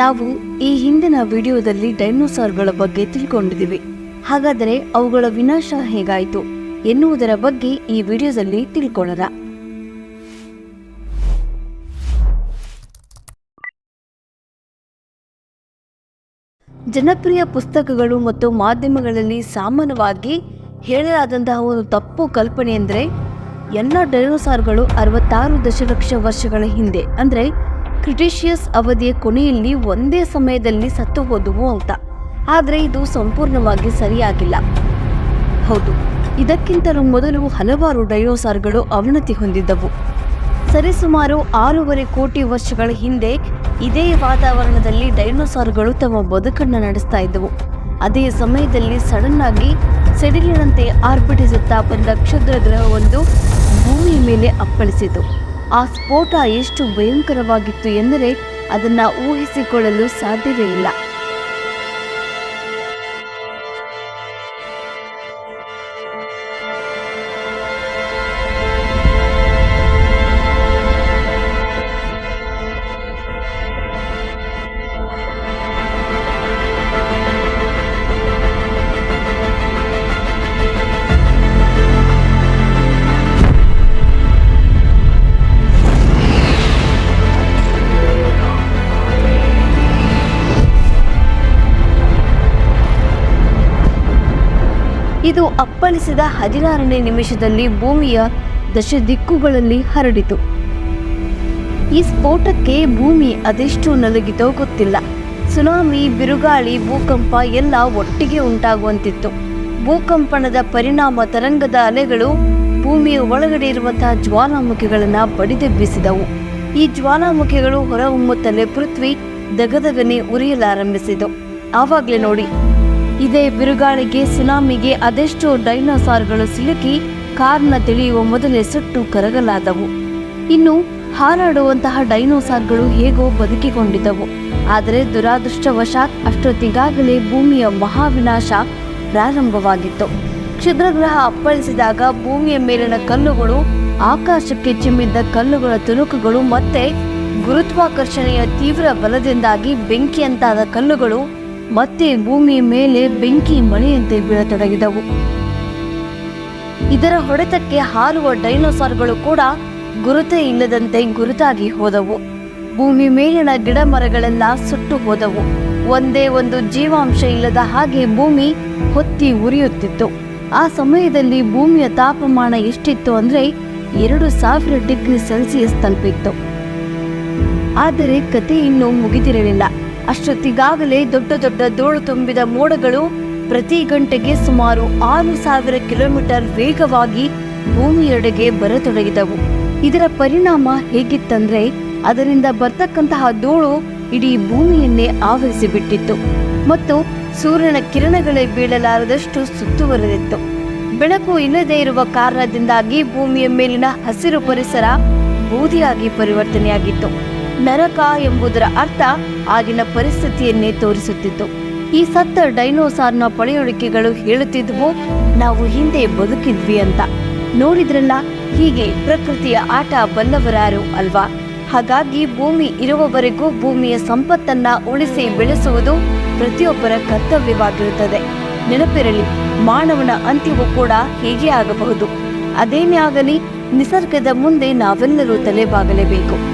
ನಾವು ಈ ಹಿಂದಿನ ವಿಡಿಯೋದಲ್ಲಿ ಡೈನೋಸಾರ್ಗಳ ಬಗ್ಗೆ ತಿಳ್ಕೊಂಡಿದ್ದೀವಿ. ಹಾಗಾದರೆ ಅವುಗಳ ವಿನಾಶ ಹೇಗಾಯಿತು ಎನ್ನುವುದರ ಬಗ್ಗೆ ಈ ವಿಡಿಯೋದಲ್ಲಿ ತಿಳ್ಕೊಳ್ಳೋಣ. ಜನಪ್ರಿಯ ಪುಸ್ತಕಗಳು ಮತ್ತು ಮಾಧ್ಯಮಗಳಲ್ಲಿ ಸಾಮಾನ್ಯವಾಗಿ ಹೇಳಲಾದಂತಹ ಒಂದು ತಪ್ಪು ಕಲ್ಪನೆ ಎಂದರೆ ಎಲ್ಲ ಡೈನೋಸಾರ್ಗಳು ಅರವತ್ತಾರು ದಶಲಕ್ಷ ವರ್ಷಗಳ ಹಿಂದೆ, ಅಂದರೆ ಕ್ರಿಟಿಷಿಯಸ್ ಅವಧಿಯ ಕೊನೆಯಲ್ಲಿ ಒಂದೇ ಸಮಯದಲ್ಲಿ ಸತ್ತು ಹೋದವು ಅಂತ. ಆದರೆ ಇದು ಸಂಪೂರ್ಣವಾಗಿ ಸರಿಯಾಗಿಲ್ಲ. ಹೌದು, ಇದಕ್ಕಿಂತಲೂ ಮೊದಲು ಹಲವಾರು ಡೈನೋಸಾರ್ಗಳು ಅವನತಿ ಹೊಂದಿದ್ದವು. ಸರಿಸುಮಾರು ಆರೂವರೆ ಕೋಟಿ ವರ್ಷಗಳ ಹಿಂದೆ ಇದೇ ವಾತಾವರಣದಲ್ಲಿ ಡೈನೋಸಾರ್ಗಳು ತಮ್ಮ ಬದುಕನ್ನು ನಡೆಸ್ತಾ ಇದ್ದವು. ಅದೇ ಸಮಯದಲ್ಲಿ ಸಡನ್ ಆಗಿ ಸಿಡಿಲಿನಂತೆ ಆರ್ಬಿಟಿಸುತ್ತಾ ಬಂದ ಕ್ಷುದ್ರ ಗ್ರಹವೊಂದು ಭೂಮಿಯ ಮೇಲೆ ಅಪ್ಪಳಿಸಿತು. ಆ ಸ್ಫೋಟ ಎಷ್ಟು ಭಯಂಕರವಾಗಿತ್ತು ಎಂದರೆ ಅದನ್ನು ಊಹಿಸಿಕೊಳ್ಳಲು ಸಾಧ್ಯವೇ ಇಲ್ಲ. ಇದು ಅಪ್ಪಳಿಸಿದ ಹದಿನಾರನೇ ನಿಮಿಷದಲ್ಲಿ ಭೂಮಿಯ ದಶ ದಿಕ್ಕುಗಳಲ್ಲಿ ಹರಡಿತು. ಈ ಸ್ಫೋಟಕ್ಕೆ ಭೂಮಿ ಅದೆಷ್ಟು ನಲುಗಿತೋ ಗೊತ್ತಿಲ್ಲ. ಸುನಾಮಿ, ಬಿರುಗಾಳಿ, ಭೂಕಂಪ ಎಲ್ಲ ಒಟ್ಟಿಗೆ ಉಂಟಾಗುವಂತಿತ್ತು. ಭೂಕಂಪನದ ಪರಿಣಾಮ ತರಂಗದ ಅಲೆಗಳು ಭೂಮಿಯ ಒಳಗಡೆ ಇರುವಂತಹ ಜ್ವಾಲಾಮುಖಿಗಳನ್ನು ಬಡಿದೆಬ್ಬಿಸಿದವು. ಈ ಜ್ವಾಲಾಮುಖಿಗಳು ಹೊರಹೊಮ್ಮುತ್ತಲೇ ಪೃಥ್ವಿ ದಗದಗನೆ ಉರಿಯಲಾರಂಭಿಸಿತು. ಆವಾಗಲೇ ನೋಡಿ ಇದೇ ಬಿರುಗಾಳಿಗೆ ಸುನಾಮಿಗೆ ಅದೆಷ್ಟೋ ಡೈನೋಸಾರ್ಗಳು ಸಿಲುಕಿ ಕಾರ್ನ ತಿಳಿಯುವ ಮೊದಲೇ ಸುಟ್ಟು ಕರಗಲಾದವು. ಇನ್ನು ಹಾರಾಡುವಂತಹ ಡೈನೋಸಾರ್ಗಳು ಹೇಗೋ ಬದುಕಿಕೊಂಡಿದ್ದವು. ಆದರೆ ದುರಾದೃಷ್ಟವಶಾತ್ ಅಷ್ಟೊತ್ತಿಗಾಗಲೇ ಭೂಮಿಯ ಮಹಾವಿನಾಶ ಪ್ರಾರಂಭವಾಗಿತ್ತು. ಕ್ಷುದ್ರಗ್ರಹ ಅಪ್ಪಳಿಸಿದಾಗ ಭೂಮಿಯ ಮೇಲಿನ ಕಲ್ಲುಗಳು, ಆಕಾಶಕ್ಕೆ ಚಿಮ್ಮಿದ್ದ ಕಲ್ಲುಗಳ ತುಣುಕುಗಳು ಮತ್ತೆ ಗುರುತ್ವಾಕರ್ಷಣೆಯ ತೀವ್ರ ಬಲದಿಂದಾಗಿ ಬೆಂಕಿಯಂತಾದ ಕಲ್ಲುಗಳು ಮತ್ತೆ ಭೂಮಿಯ ಮೇಲೆ ಬೆಂಕಿ ಮಳೆಯಂತೆ ಬೀಳತೊಡಗಿದವು. ಇದರ ಹೊಡೆತಕ್ಕೆ ಹಾರುವ ಡೈನೋಸಾರ್ಗಳು ಕೂಡ ಗುರುತೇ ಇಲ್ಲದಂತೆ ಗುರುತಾಗಿ ಹೋದವು. ಭೂಮಿ ಮೇಲಿನ ಗಿಡ ಮರಗಳೆಲ್ಲ ಸುಟ್ಟು ಹೋದವು. ಒಂದೇ ಒಂದು ಜೀವಾಂಶ ಇಲ್ಲದ ಹಾಗೆ ಭೂಮಿ ಹೊತ್ತಿ ಉರಿಯುತ್ತಿತ್ತು. ಆ ಸಮಯದಲ್ಲಿ ಭೂಮಿಯ ತಾಪಮಾನ ಎಷ್ಟಿತ್ತು ಅಂದ್ರೆ ಎರಡು ಸಾವಿರ ಡಿಗ್ರಿ ಸೆಲ್ಸಿಯಸ್ ತಲುಪಿತ್ತು. ಆದರೆ ಕತೆ ಇನ್ನೂ ಮುಗಿದಿರಲಿಲ್ಲ. ಅಷ್ಟೊತ್ತಿಗಾಗಲೇ ದೊಡ್ಡ ದೊಡ್ಡ ಧೂಳು ತುಂಬಿದ ಮೋಡಗಳು ಪ್ರತಿ ಗಂಟೆಗೆ ಸುಮಾರು ಆರು ಸಾವಿರ ಕಿಲೋಮೀಟರ್ ವೇಗವಾಗಿ ಭೂಮಿಯೆಡೆಗೆ ಬರತೊಡಗಿದವು. ಇದರ ಪರಿಣಾಮ ಹೇಗಿತ್ತಂದ್ರೆ ಅದರಿಂದ ಬರ್ತಕ್ಕಂತಹ ಧೂಳು ಇಡೀ ಭೂಮಿಯನ್ನೇ ಆವರಿಸಿಬಿಟ್ಟಿತ್ತು ಮತ್ತು ಸೂರ್ಯನ ಕಿರಣಗಳೇ ಬೀಳಲಾರದಷ್ಟು ಸುತ್ತುವರೆದಿತ್ತು. ಬೆಳಕು ಇಲ್ಲದೆ ಇರುವ ಕಾರಣದಿಂದಾಗಿ ಭೂಮಿಯ ಮೇಲಿನ ಹಸಿರು ಪರಿಸರ ಬೂದಿಯಾಗಿ ಪರಿವರ್ತನೆಯಾಗಿತ್ತು. ನರಕ ಎಂಬುದರ ಅರ್ಥ ಆಗಿನ ಪರಿಸ್ಥಿತಿಯನ್ನೇ ತೋರಿಸುತ್ತಿತ್ತು. ಈ ಸತ್ತ ಡೈನೋಸಾರ್ನ ಪಳೆಯುಳಿಕೆಗಳು ಹೇಳುತ್ತಿದ್ವು, ನಾವು ಹಿಂದೆ ಬದುಕಿದ್ವಿ ಅಂತ. ನೋಡಿದ್ರಲ್ಲ, ಹೀಗೆ ಪ್ರಕೃತಿಯ ಆಟ ಬಲ್ಲವರಾರು ಅಲ್ವಾ? ಹಾಗಾಗಿ ಭೂಮಿ ಇರುವವರೆಗೂ ಭೂಮಿಯ ಸಂಪತ್ತನ್ನ ಉಳಿಸಿ ಬೆಳೆಸುವುದು ಪ್ರತಿಯೊಬ್ಬರ ಕರ್ತವ್ಯವಾಗಿರುತ್ತದೆ. ನೆನಪಿರಲಿ, ಮಾನವನ ಅಂತ್ಯವೂ ಕೂಡ ಹೀಗೆ ಆಗಬಹುದು. ಅದೇನೇ ಆಗಲಿ, ನಿಸರ್ಗದ ಮುಂದೆ ನಾವೆಲ್ಲರೂ ತಲೆಬಾಗಲೇಬೇಕು.